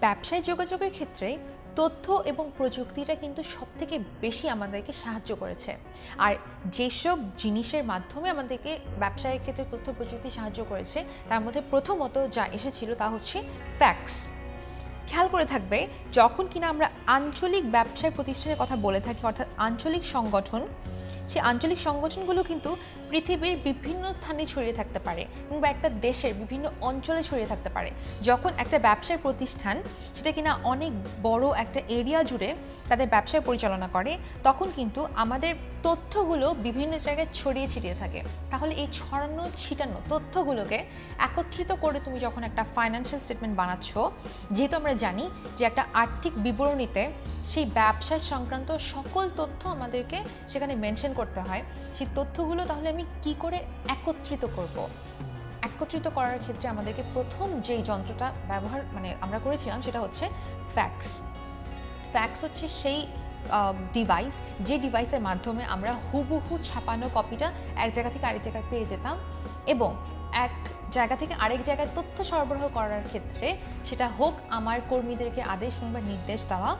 ব্যবসায় যোগাযোগের ক্ষেত্রে তথ্য এবং প্রযুক্তিটা কিন্তু সবথেকে বেশি আমাদেরকে সাহায্য করেছে। আর যেসব জিনিসের মাধ্যমে আমাদেরকে ব্যবসায়ের ক্ষেত্রে তথ্য, প্রযুক্তি সাহায্য করেছে, তার মধ্যে প্রথমত যা এসেছিল তা হচ্ছে ফ্যাক্স খেয়াল করে থাকবে, যখন কিনা আমরা আঞ্চলিক ব্যবসায় প্রতিষ্ঠানের কথা বলে থাকি, অর্থাৎ আঞ্চলিক সংগঠন সেই আঞ্চলিক সংগঠনগুলো কিন্তু পৃথিবীর বিভিন্ন স্থানে ছড়িয়ে থাকতে পারে কিংবা একটা দেশের বিভিন্ন অঞ্চলে ছড়িয়ে থাকতে পারে। যখন একটা ব্যবসায় প্রতিষ্ঠান, সেটা কিনা অনেক বড় একটা এরিয়া জুড়ে তাদের ব্যবসায় পরিচালনা করে, তখন কিন্তু আমাদের তথ্যগুলো বিভিন্ন জায়গায় ছড়িয়ে ছিটিয়ে থাকে তাহলে এই ছড়ানো ছিটানো তথ্যগুলোকে একত্রিত করে তুমি যখন একটা ফাইন্যান্সিয়াল স্টেটমেন্ট বানাচ্ছ, যেহেতু আমরা জানি যে একটা আর্থিক বিবরণীতে সেই ব্যবসা সংক্রান্ত সকল তথ্য আমাদেরকে সেখানে মেনশন করতে হয়, সেই তথ্যগুলো তাহলে আমি কি করে একত্রিত করব। একত্রিত করার ক্ষেত্রে আমাদেরকে প্রথম যেই যন্ত্রটা ব্যবহার মানে আমরা করেছিলাম সেটা হচ্ছে ফ্যাক্স ফ্যাক্স হচ্ছে সেই ডিভাইস যে ডিভাইসের মাধ্যমে আমরা হুবহু ছাপানো কপিটা এক জায়গা থেকে আরেক জায়গায় পেয়ে যেতাম এবং এক জায়গা থেকে আরেক জায়গায় তথ্য সরবরাহ করার ক্ষেত্রে সেটা হোক আমার কর্মীদেরকে আদেশ কিংবা নির্দেশ দেওয়া,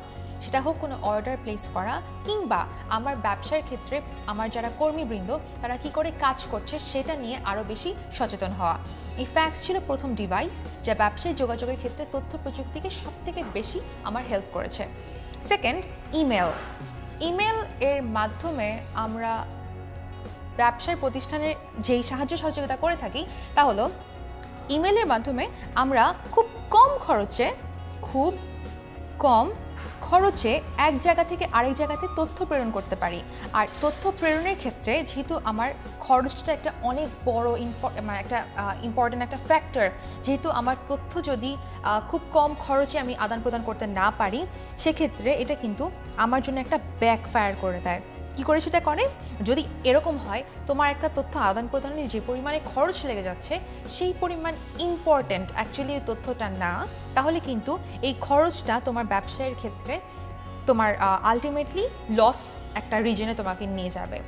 সেটা হোক কোনো অর্ডার প্লেস করা কিংবা আমার ব্যবসার ক্ষেত্রে আমার যারা কর্মীবৃন্দ, তারা কি করে কাজ করছে সেটা নিয়ে আরও বেশি সচেতন হওয়া। এই ফ্যাক্স ছিল প্রথম ডিভাইস যা ব্যবসায়ী যোগাযোগের ক্ষেত্রে তথ্য প্রযুক্তিকে সবথেকে বেশি আমার হেল্প করেছে। সেকেন্ড ইমেল ইমেল এর মাধ্যমে আমরা ব্যবসার প্রতিষ্ঠানের যেই সাহায্য সহযোগিতা করে থাকি, তা হলো ইমেলের মাধ্যমে আমরা খুব কম খরচে, খুব কম খরচে এক জায়গা থেকে আরেক জায়গাতে তথ্য প্রেরণ করতে পারি। আর তথ্য প্রেরণের ক্ষেত্রে যেহেতু আমার খরচটা একটা অনেক বড় মানে একটা ইম্পর্টেন্ট একটা ফ্যাক্টর যেহেতু আমার তথ্য যদি খুব কম খরচে আমি আদান প্রদান করতে না পারি, সেক্ষেত্রে এটা কিন্তু আমার জন্য একটা ব্যাকফায়ার করে দেয়। কি করে সেটা করে? যদি এরকম হয়, তোমার একটা তথ্য আদান প্রদানে যে পরিমাণে খরচ লেগে যাচ্ছে, সেই পরিমাণ ইম্পর্ট্যান্ট অ্যাকচুয়ালি এই তথ্যটা না, তাহলে কিন্তু এই খরচটা তোমার ব্যবসায়ের ক্ষেত্রে তোমার আলটিমেটলি লস একটা রিজনে তোমাকে নিয়ে যাবে।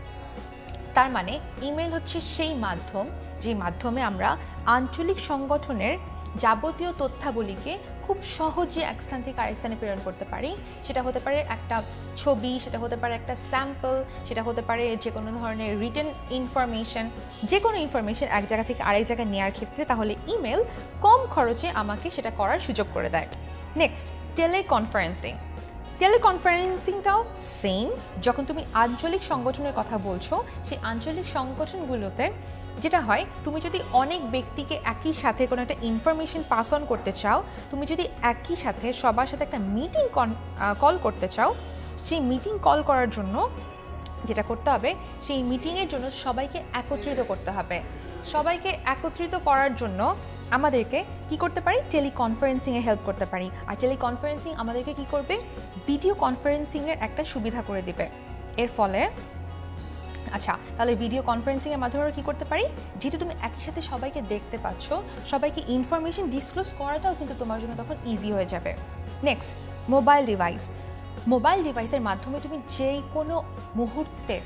তার মানে ইমেল হচ্ছে সেই মাধ্যম, যে মাধ্যমে আমরা আঞ্চলিক সংগঠনের যাবতীয় তথ্যাবলীকে খুব সহজে এক স্থান থেকে আরেক স্থানে প্রেরণ করতে পারি। সেটা হতে পারে একটা ছবি, সেটা হতে পারে একটা স্যাম্পল সেটা হতে পারে যে কোনো ধরনের রিটেন ইনফরমেশন যে কোনো ইনফরমেশন এক জায়গা থেকে আরেক জায়গায় নেওয়ার ক্ষেত্রে, তাহলে ইমেল কম খরচে আমাকে সেটা করার সুযোগ করে দেয়। নেক্সট টেলিকনফারেন্সিং টেলিকনফারেন্সিংটাও সেম যখন তুমি আঞ্চলিক সংগঠনের কথা বলছো, সেই আঞ্চলিক সংগঠনগুলোতে যেটা হয়, তুমি যদি অনেক ব্যক্তিকে একই সাথে কোনো একটা ইনফরমেশন পাস অন করতে চাও, তুমি যদি একই সাথে সবার সাথে একটা মিটিং কল করতে চাও, সেই মিটিং কল করার জন্য যেটা করতে হবে, সেই মিটিংয়ের জন্য সবাইকে একত্রিত করতে হবে। সবাইকে একত্রিত করার জন্য আমাদেরকে কি করতে পারি? টেলিকনফারেন্সিংয়ে হেল্প করতে পারি। আর টেলিকনফারেন্সিং আমাদেরকে কি করবে? ভিডিও কনফারেন্সিংয়ের একটা সুবিধা করে দিবে। এর ফলে আচ্ছা তাহলে ভিডিও কনফারেন্সিংয়ের মাধ্যমে কী করতে পারি? যেহেতু তুমি একই সাথে সবাইকে দেখতে পাচ্ছ, সবাইকে ইনফরমেশন ডিসক্লোজ করাটাও কিন্তু তোমার জন্য তখন ইজি হয়ে যাবে। নেক্সট মোবাইল ডিভাইস মোবাইল ডিভাইসের মাধ্যমে তুমি যে কোনো মুহূর্তে,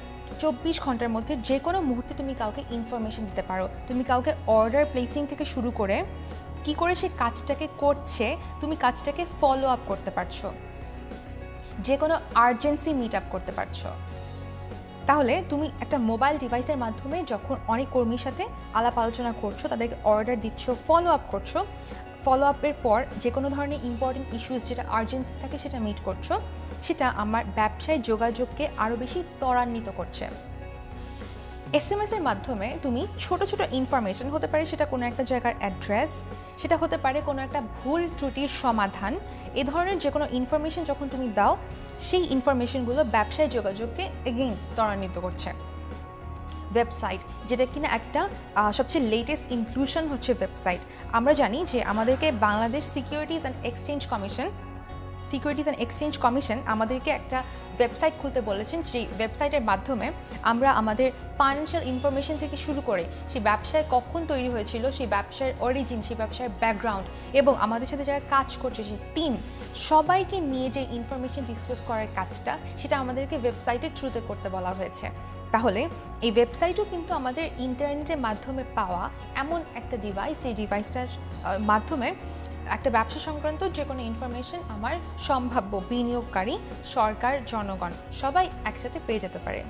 চব্বিশ ঘণ্টার মধ্যে যে কোনো মুহূর্তে তুমি কাউকে ইনফরমেশন দিতে পারো। তুমি কাউকে অর্ডার প্লেসিং থেকে শুরু করে কি করে সে কাজটাকে করছে, তুমি কাজটাকে ফলো আপ করতে পারছ। যে কোনো আর্জেন্সি মিট আপ করতে পারছ। তাহলে তুমি একটা মোবাইল ডিভাইসের মাধ্যমে যখন অনেক কর্মীর সাথে আলাপ আলোচনা করছ, তাদেরকে অর্ডার দিচ্ছ ফলো আপ করছ ফলো আপের পর যে কোনো ধরনের ইম্পর্টেন্ট ইস্যুস যেটা আর্জেন্সি থাকে সেটা মিট করছ, সেটা আমার ব্যবসায় যোগাযোগকে আরও বেশি ত্বরান্বিত করছে। এস এম এসের মাধ্যমে তুমি ছোট ছোট ইনফরমেশন হতে পারে সেটা কোনো একটা জায়গার অ্যাড্রেস সেটা হতে পারে কোনো একটা ভুল ত্রুটির সমাধান, এ ধরনের যে কোনো ইনফরমেশন যখন তুমি দাও সেই ইনফরমেশনগুলো ব্যবসায় যোগাযোগকে এগেইন ত্বরান্বিত করছে। ওয়েবসাইট যেটা কিনা একটা সবচেয়ে লেটেস্ট ইনক্লুশন হচ্ছে ওয়েবসাইট আমরা জানি যে আমাদেরকে Bangladesh securities and exchange commission securities and exchange commission আমাদেরকে একটা ওয়েবসাইট খুলতে বলেছেন সেই ওয়েবসাইটের মাধ্যমে আমরা আমাদের ফাইন্যান্সিয়াল ইনফরমেশন থেকে শুরু করে সেই ব্যবসায় কখন তৈরি হয়েছিল, সেই ব্যবসার অরিজিন সেই ব্যবসার ব্যাকগ্রাউন্ড এবং আমাদের সাথে যারা কাজ করছে, সেই টিম সবাইকে নিয়ে যে ইনফরমেশন ডিসক্লোজ করার কাজটা, সেটা আমাদেরকে ওয়েবসাইটের থ্রুতে করতে বলা হয়েছে। তাহলে এই ওয়েবসাইটও কিন্তু আমাদের ইন্টারনেটের মাধ্যমে পাওয়া এমন একটা ডিভাইস যে ডিভাইসটার মাধ্যমে একটা ব্যবসা সংক্রান্ত যে কোনো ইনফরমেশন আমার সম্ভাব্য বিনিয়োগকারী, সরকার, জনগণ সবাই একসাথে পেয়ে যেতে পারে।